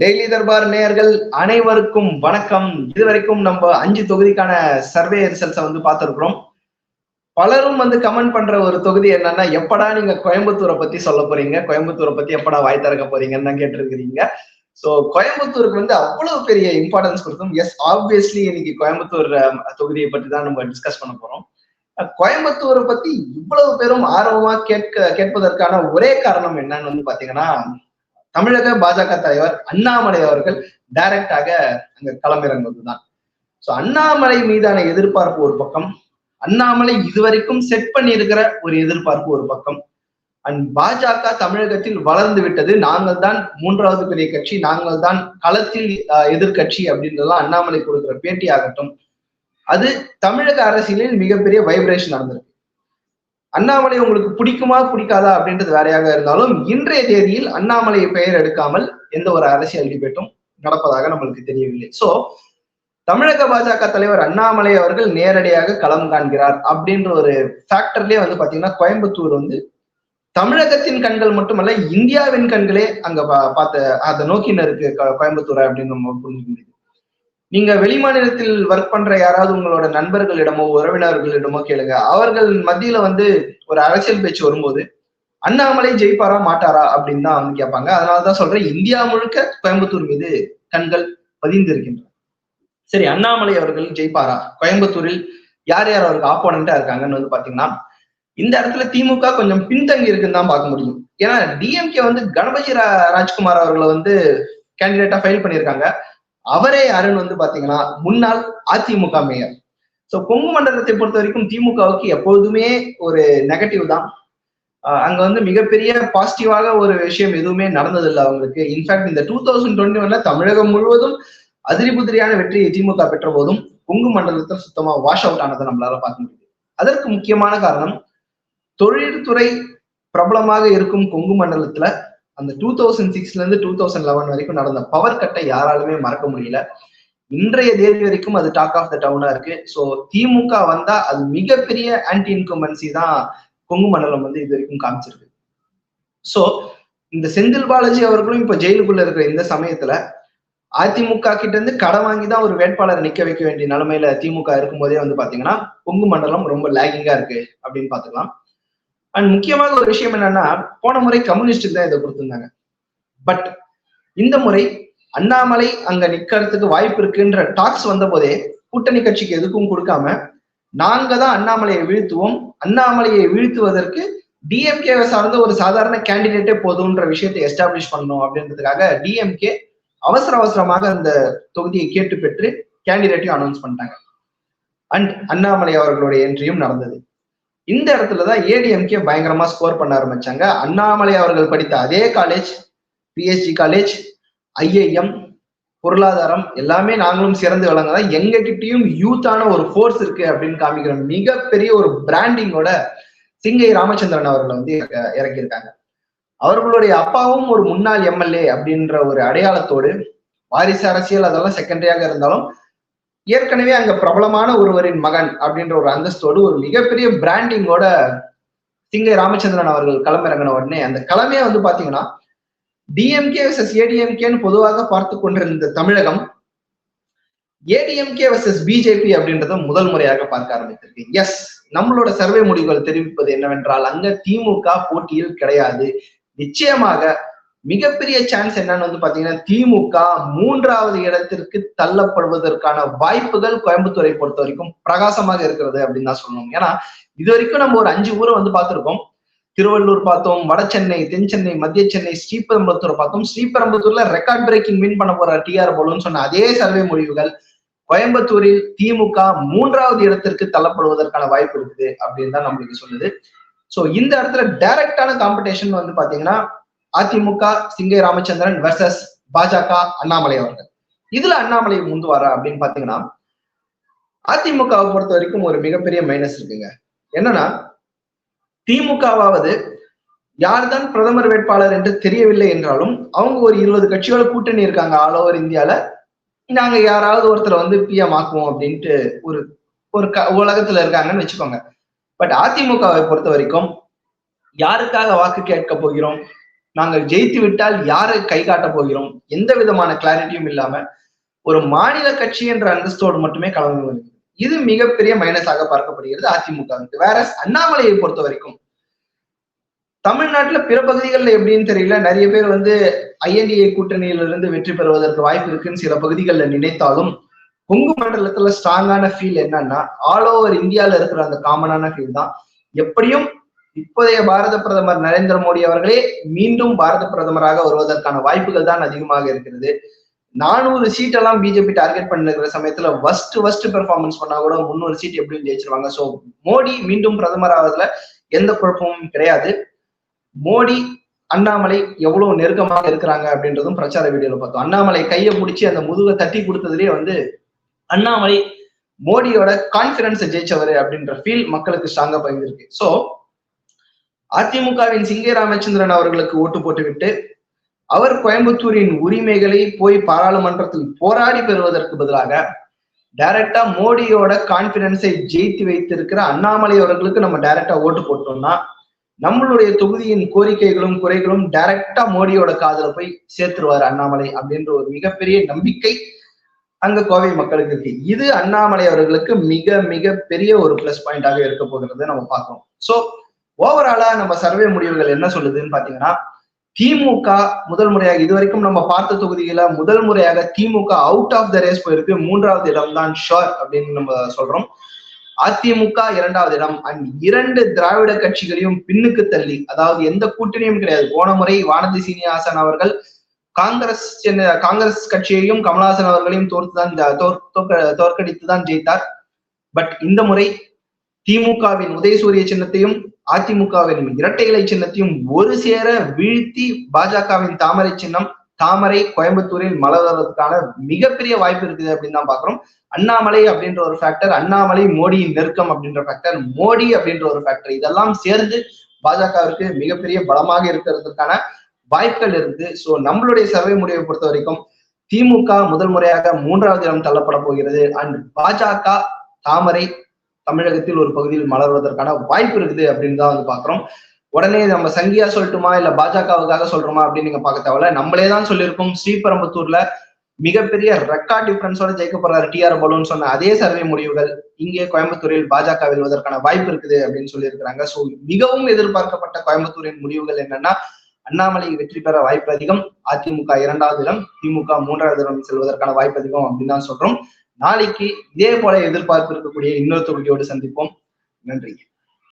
Daily Darbar நேயர்கள் அனைவருக்கும் வணக்கம். இதுவரைக்கும் நம்ம அஞ்சு தொகுதிக்கான சர்வே ரிசல்ட்ஸை வந்து பார்த்துருக்குறோம். பலரும் வந்து கமெண்ட் பண்ற ஒரு தொகுதி என்னன்னா எப்படா நீங்க கோயம்புத்தூரை பத்தி சொல்ல போறீங்க? கோயம்புத்தூரை பத்தி எப்படா வாய் திறக்க போறீங்கன்னு தான் கேட்டிருக்கிறீங்க. ஸோ கோயம்புத்தூருக்கு வந்து அவ்வளவு பெரிய இம்பார்ட்டன்ஸ் கொடுத்தோம் எஸ் ஆப்வியஸ்லி இன்னைக்கு கோயம்புத்தூர் தொகுதியை பத்தி தான் நம்ம டிஸ்கஸ் பண்ண போறோம். கோயம்புத்தூரை பத்தி இவ்வளவு பேரும் ஆர்வமா கேட்க கேட்பதற்கான ஒரே காரணம் என்னன்னு வந்து பாத்தீங்கன்னா தமிழக பாஜக தலைவர் அண்ணாமலை அவர்கள் டைரக்டாக அங்க களமிறங்குவதுதான். சோ அண்ணாமலை மீதான எதிர்பார்ப்பு ஒரு பக்கம். அண்ணாமலை இதுவரைக்கும் செட் பண்ணியிருக்கிற ஒரு எதிர்பார்ப்பு ஒரு பக்கம். அண்ட் பாஜக தமிழகத்தில் வளர்ந்து விட்டது நாங்கள் தான் மூன்றாவது பெரிய கட்சி நாங்கள் தான் களத்தில் அஹ், அப்படின்றதெல்லாம் அண்ணாமலை கொடுக்கிற பேட்டி ஆகட்டும் அது தமிழக அரசியலில் மிகப்பெரிய வைப்ரேஷன் நடந்திருக்கு. அண்ணாமலை உங்களுக்கு பிடிக்குமா பிடிக்காதா அப்படின்றது வேறையாக இருந்தாலும் இன்றைய தேதியில் அண்ணாமலை பெயர் எடுக்காமல் எந்த ஒரு அரசியல் டிபேட்டும் நடப்பதாக நம்மளுக்கு தெரியவில்லை. சோ தமிழக பாஜக தலைவர் அண்ணாமலை அவர்கள் நேரடியாக களம் காண்கிறார் அப்படின்ற ஒரு ஃபேக்டர்லயே வந்து பாத்தீங்கன்னா கோயம்புத்தூர் வந்து தமிழகத்தின் கண்கள் மட்டுமல்ல இந்தியாவின் கண்களே அங்க பா- பார்த்த அதை நோக்கின இருக்கு கோயம்புத்தூர் அப்படின்னு நம்ம புரிஞ்சுக்க முடியுது. நீங்க வெளிமாநிலத்தில் ஒர்க் பண்ற யாராவது உங்களோட நண்பர்களிடமோ உறவினர்களிடமோ கேளுங்க. அவர்கள் மத்தியில வந்து ஒரு அரசியல் பேச்சு வரும்போது அண்ணாமலை ஜெயிப்பாரா மாட்டாரா? அப்படின்னு தான் வந்து கேட்பாங்க. அதனாலதான் சொல்றேன் இந்தியா முழுக்க கோயம்புத்தூர் மீது கண்கள் பதிந்து இருக்கின்றன. சரி அண்ணாமலை அவர்கள் ஜெயிப்பாரா? கோயம்புத்தூரில் யார் யார் அவருக்கு ஆப்போனண்டா இருக்காங்கன்னு வந்து பாத்தீங்கன்னா இந்த இடத்துல திமுக கொஞ்சம் பின்தங்கி இருக்குன்னு தான் பார்க்க முடியும். ஏன்னா டிஎம்கே வந்து கணபதி ரா- ராஜ்குமார் அவர்களை வந்து கேண்டிடேட்டா ஃபைல் பண்ணியிருக்காங்க. அவரே யாருன்னு வந்து பாத்தீங்கன்னா முன்னாள் அதிமுக மேயர். ஸோ கொங்கு மண்டலத்தை பொறுத்த வரைக்கும் திமுகவுக்கு எப்பொழுதுமே ஒரு நெகட்டிவ் தான். அங்க வந்து மிகப்பெரிய பாசிட்டிவாக ஒரு விஷயம் எதுவுமே நடந்ததில்லை அவங்களுக்கு. இன்ஃபேக்ட் இந்த டூ தௌசண்ட் டுவெண்ட்டி ஒன்ல தமிழகம் முழுவதும் அதிரி புதிரியான வெற்றியை திமுக பெற்ற போதும் கொங்கு மண்டலத்தில் சுத்தமா வாஷ் அவுட் ஆனதை நம்மளால பார்க்க முடியுது. அதற்கு முக்கியமான காரணம் தொழில்துறை பிரபலமாக இருக்கும் கொங்கு மண்டலத்துல அந்த டூ தௌசண்ட் சிக்ஸ்ல இருந்து டூ தௌசண்ட் லெவன் வரைக்கும் நடந்த பவர் கட்டை யாராலுமே மறக்க முடியல. இன்றைய தேதி வரைக்கும் அது டாக் ஆஃப் த டவுனா இருக்கு. ஸோ திமுக வந்தா அது மிகப்பெரிய ஆன்டி இன்கம்பன்சி தான் கொங்கு மண்டலம் வந்து இது வரைக்கும் காமிச்சிருக்கு. ஸோ இந்த செந்தில் பாலாஜி அவர்களும் இப்ப ஜெயிலுக்குள்ள இருக்கிற இந்த சமயத்துல அதிமுக கிட்ட இருந்து கடன் வாங்கி தான் ஒரு வேட்பாளர் நிக்க வைக்க வேண்டிய நிலைமையில திமுக இருக்கும்போதே வந்து பாத்தீங்கன்னா கொங்கு மண்டலம் ரொம்ப லேகிங்கா இருக்கு அப்படின்னு பாத்துக்கலாம். அண்ட் முக்கியமாக ஒரு விஷயம் என்னன்னா போன முறை கம்யூனிஸ்டுக்கு தான் இதை கொடுத்திருந்தாங்க. பட் இந்த முறை அண்ணாமலை அங்க நிக்கிறதுக்கு வாய்ப்பு இருக்குன்ற டாக்ஸ் வந்த போதே கூட்டணி கட்சிக்கு எதுக்கும் கொடுக்காம நாங்க தான் அண்ணாமலையை வீழ்த்துவோம். அண்ணாமலையை வீழ்த்துவதற்கு டிஎம்கேவை சார்ந்த ஒரு சாதாரண கேண்டிடேட்டே போதும்ன்ற விஷயத்தை எஸ்டாப்ளிஷ் பண்ணணும் அப்படின்றதுக்காக டிஎம்கே அவசர அவசரமாக அந்த தொகுதியை கேட்டு பெற்று கேண்டிடேட்டையும் அனௌன்ஸ் பண்ணிட்டாங்க. அண்ட் அண்ணாமலை அவர்களுடைய என்ட்ரியும் நடந்தது. இந்த இடத்துல தான் ஏடிஎம்கே பயங்கரமா ஸ்கோர் பண்ண ஆரம்பிச்சாங்க. அண்ணாமலை அவர்கள் படித்த அதே காலேஜ் பிஎஸ்ஜி காலேஜ் ஐஐஎம் பொருளாதாரம் எல்லாமே நாங்களும் சிறந்து விளங்கதான் எங்க கிட்டயும் யூத்தான ஒரு ஃபோர்ஸ் இருக்கு அப்படின்னு காமிக்கிற மிகப்பெரிய ஒரு பிராண்டிங்கோட சிங்கை ராமச்சந்திரன் அவர்களை வந்து இறக்க- இறக்கியிருக்காங்க. அவர்களுடைய அப்பாவும் ஒரு முன்னாள் எம்எல்ஏ அப்படின்ற ஒரு அடையாளத்தோடு வாரிசு அரசியல் அதெல்லாம் செகண்டரியாக இருந்தாலும் ஏற்கனவே அங்க பிரபலமான ஒருவரின் மகன் அப்படின்ற ஒரு அந்தஸ்தோடு ஒரு மிகப்பெரிய பிராண்டிங்கோட சிங்கை ராமச்சந்திரன் அவர்கள் களமிறங்கின உடனே அந்த களமே வந்து பாத்தீங்கன்னா டிஎம்கே ஏடிஎம்கேன்னு பொதுவாக பார்த்து கொண்டிருந்த தமிழகம் ஏடிஎம்கே வர்சஸ் பிஜேபி அப்படின்றத முதல் முறையாக பார்க்க ஆரம்பித்திருக்கு. எஸ் நம்மளோட சர்வே முடிவுகள் தெரிவிப்பது என்னவென்றால் அங்க திமுக போட்டியில் கிடையாது. நிச்சயமாக மிகப்பெரிய சான்ஸ் என்னன்னு வந்து பாத்தீங்கன்னா திமுக மூன்றாவது இடத்திற்கு தள்ளப்படுவதற்கான வாய்ப்புகள் கோயம்புத்தூரை பொறுத்த வரைக்கும் பிரகாசமாக இருக்கிறது அப்படின்னு தான் சொல்லணும். ஏன்னா இது வரைக்கும் நம்ம ஒரு அஞ்சு ஊரை வந்து பார்த்திருக்கோம். திருவள்ளூர் பார்த்தோம் வட சென்னை தென் சென்னை மத்திய சென்னை ஸ்ரீபெரும்புத்தூர் பார்த்தோம். ஸ்ரீபெரும்புத்தூர்ல ரெக்கார்ட் பிரேக்கிங் வின் பண்ண போற டிஆர் போலுன்னு சொன்ன அதே சர்வே முடிவுகள் கோயம்புத்தூரில் திமுக மூன்றாவது இடத்திற்கு தள்ளப்படுவதற்கான வாய்ப்பு இருக்குது அப்படின்னு தான் நம்மளுக்கு சொல்லுது. ஸோ இந்த இடத்துல டைரக்டான காம்படிஷன் வந்து பாத்தீங்கன்னா அதிமுக சிங்கை ராமச்சந்திரன் வெர்சஸ் பாஜக அண்ணாமலை அவர்கள். இதுல அண்ணாமலை முந்து வர அப்படின்னு பாத்தீங்கன்னா அதிமுகவை பொறுத்த வரைக்கும் ஒரு மிகப்பெரிய மைனஸ் இருக்குங்க. என்னன்னா திமுகவாவது யார்தான் பிரதமர் வேட்பாளர் என்று தெரியவில்லை என்றாலும் அவங்க ஒரு இருபது கட்சியோட கூட்டணி இருக்காங்க ஆல் ஓவர் இந்தியால. நாங்க யாராவது ஒருத்தரை வந்து பிஎம் ஆக்குவோம் அப்படின்ட்டு ஒரு ஒரு க உலகத்துல இருக்காங்கன்னு வச்சுக்கோங்க. பட் அதிமுகவை பொறுத்த வரைக்கும் யாருக்காக வாக்கு கேட்க போகிறோம்? நாங்கள் ஜெயித்து விட்டால் யாரை கை காட்ட போகிறோம்? எந்த விதமான கிளாரிட்டியும் இல்லாம ஒரு மாநில கட்சி என்ற அந்தஸ்தோடு மட்டுமே கலந்து வருகிறது இது மிகப்பெரிய மைனஸாக பார்க்கப்படுகிறது அதிமுக வேற அண்ணாமலையை பொறுத்த வரைக்கும் தமிழ்நாட்டுல பிற பகுதிகளில் எப்படின்னு தெரியல. நிறைய பேர் வந்து ஐஎன்டிஏ கூட்டணியிலிருந்து வெற்றி பெறுவதற்கு வாய்ப்பு இருக்குன்னு சில பகுதிகளில் நினைத்தாலும் கொங்கு மண்டலத்துல ஸ்ட்ராங்கான ஃபீல் என்னன்னா ஆல் ஓவர் இந்தியால இருக்கிற அந்த காமனான ஃபீல் தான். எப்படியும் இப்போதைய பாரத பிரதமர் நரேந்திர மோடி அவர்களே மீண்டும் பாரத பிரதமராக வருவதற்கான வாய்ப்புகள் தான் அதிகமாக இருக்கிறது. நானூறு சீட் எல்லாம் பிஜேபி டார்கெட் பண்ணிருக்கிற சமயத்துல ஃபர்ஸ்ட் ஃபர்ஸ்ட் பெர்ஃபார்மன்ஸ் பண்ணா கூட முன்னூறு சீட் எப்படியும் ஜெயிச்சிருவாங்க. சோ மோடி மீண்டும் பிரதமர் ஆவதுல எந்த குழப்பமும் கிடையாது. மோடி அண்ணாமலை எவ்வளவு நெருக்கமாக இருக்கிறாங்க அப்படின்றதும் பிரச்சார வீடியோல பார்த்தோம். அண்ணாமலை கையை பிடிச்சி அந்த முதுகை தட்டி கொடுத்ததுலயே வந்து அண்ணாமலை மோடியோட கான்பிடன்ஸை ஜெயிச்சவர் அப்படின்ற ஃபீல் மக்களுக்கு ஸ்ட்ராங்கா பகிர்ந்திருக்கு சோ அதிமுகவின் சிங்கே ராமச்சந்திரன் அவர்களுக்கு ஓட்டு போட்டுவிட்டு அவர் கோயம்புத்தூரின் உரிமைகளை போய் பாராளுமன்றத்தில் போராடி பெறுவதற்கு பதிலாக டைரக்டா மோடியோட கான்பிடன்ஸை ஜெயித்து வைத்திருக்கிற அண்ணாமலை அவர்களுக்கு நம்ம டைரக்டா ஓட்டு போட்டோம்னா நம்மளுடைய தொகுதியின் கோரிக்கைகளும் குறைகளும் டைரக்டா மோடியோட காதல போய் சேர்த்துருவாரு அண்ணாமலை அப்படின்ற ஒரு மிகப்பெரிய நம்பிக்கை அங்க கோவை மக்களுக்கு இருக்கு. இது அண்ணாமலை அவர்களுக்கு மிக மிக பெரிய ஒரு பிளஸ் பாயிண்டாக இருக்க போகிறது நம்ம பார்க்கிறோம். சோ ஓவராலா நம்ம சர்வே முடிவுகள் என்ன சொல்லுதுன்னு பாத்தீங்கன்னா திமுக முதல் முறையாக இதுவரைக்கும் நம்ம பார்த்த தொகுதியில முதல் முறையாக DMK out of the race போயிருக்கு. மூன்றாவது இடம் தான் ஷோர் அப்படின்னு நம்ம சொல்றோம். அதிமுக இரண்டாவது இடம். அண்ட் இரண்டு திராவிட கட்சிகளையும் பின்னுக்கு தள்ளி அதாவது எந்த கூட்டணியும் கிடையாது. போன முறை வானதி சீனிவாசன் அவர்கள் காங்கிரஸ் காங்கிரஸ் கட்சியையும் கமலஹாசன் அவர்களையும் தோற்று தான் தோற்கடித்து தான் ஜெயித்தார். பட் இந்த முறை திமுகவின் உதயசூரிய சின்னத்தையும் அதிமுகவின் இரட்டை இலை சின்னத்தையும் ஒரு சேர வீழ்த்தி பாஜகவின் தாமரை சின்னம் தாமரை கோயம்புத்தூரில் மலர்வதற்கான மிகப்பெரிய வாய்ப்பு இருக்குது அப்படின்னு தான் பாக்குறோம் அண்ணாமலை அப்படின்ற ஒரு ஃபேக்டர் அண்ணாமலை மோடியின் நெருக்கம் அப்படின்ற ஃபேக்டர் மோடி அப்படின்ற ஒரு ஃபேக்டர் இதெல்லாம் சேர்ந்து பாஜகவிற்கு மிகப்பெரிய பலமாக இருக்கிறதுக்கான வாய்ப்புகள் இருக்கு சோ நம்மளுடைய சர்வே முடிவை பொறுத்த வரைக்கும் திமுக முதல் முறையாக மூன்றாவது இடம் தள்ளப்பட போகிறது. அண்ட் பாஜக தாமரை தமிழகத்தில் ஒரு பகுதியில் மலர்வதற்கான வாய்ப்பு இருக்குது அப்படின்னு தான் வந்து பாக்குறோம். உடனே நம்ம சங்கியா சொல்லட்டுமா இல்ல பாஜகவுக்காக சொல்றோமா அப்படின்னு நீங்க பார்க்க தேவையில்ல. நம்மளே தான் சொல்லியிருக்கோம் ஸ்ரீபெரும்புத்தூர்ல மிகப்பெரிய ரெக்கார்ட் டிஃபரன்ஸோட ஜெயிக்க போறாரு டிஆர் பலூன் சொன்ன அதே சர்வே முடிவுகள் இங்கே கோயம்புத்தூரில் பாஜக வெல்வதற்கான வாய்ப்பு இருக்குது அப்படின்னு சொல்லியிருக்கிறாங்க. சோ மிகவும் எதிர்பார்க்கப்பட்ட கோயம்புத்தூரின் முடிவுகள் என்னன்னா அண்ணாமலை வெற்றி பெற வாய்ப்பு அதிகம் அதிமுக இரண்டாவது இடம் திமுக மூன்றாவது இடம் செல்வதற்கான வாய்ப்பு அதிகம் அப்படின்னு தான் சொல்றோம். நாளைக்கு இதே போல எதிர்பார்ப்பு இருக்கக்கூடிய இன்னொரு தொகுதியோடு சந்திப்போம். நன்றி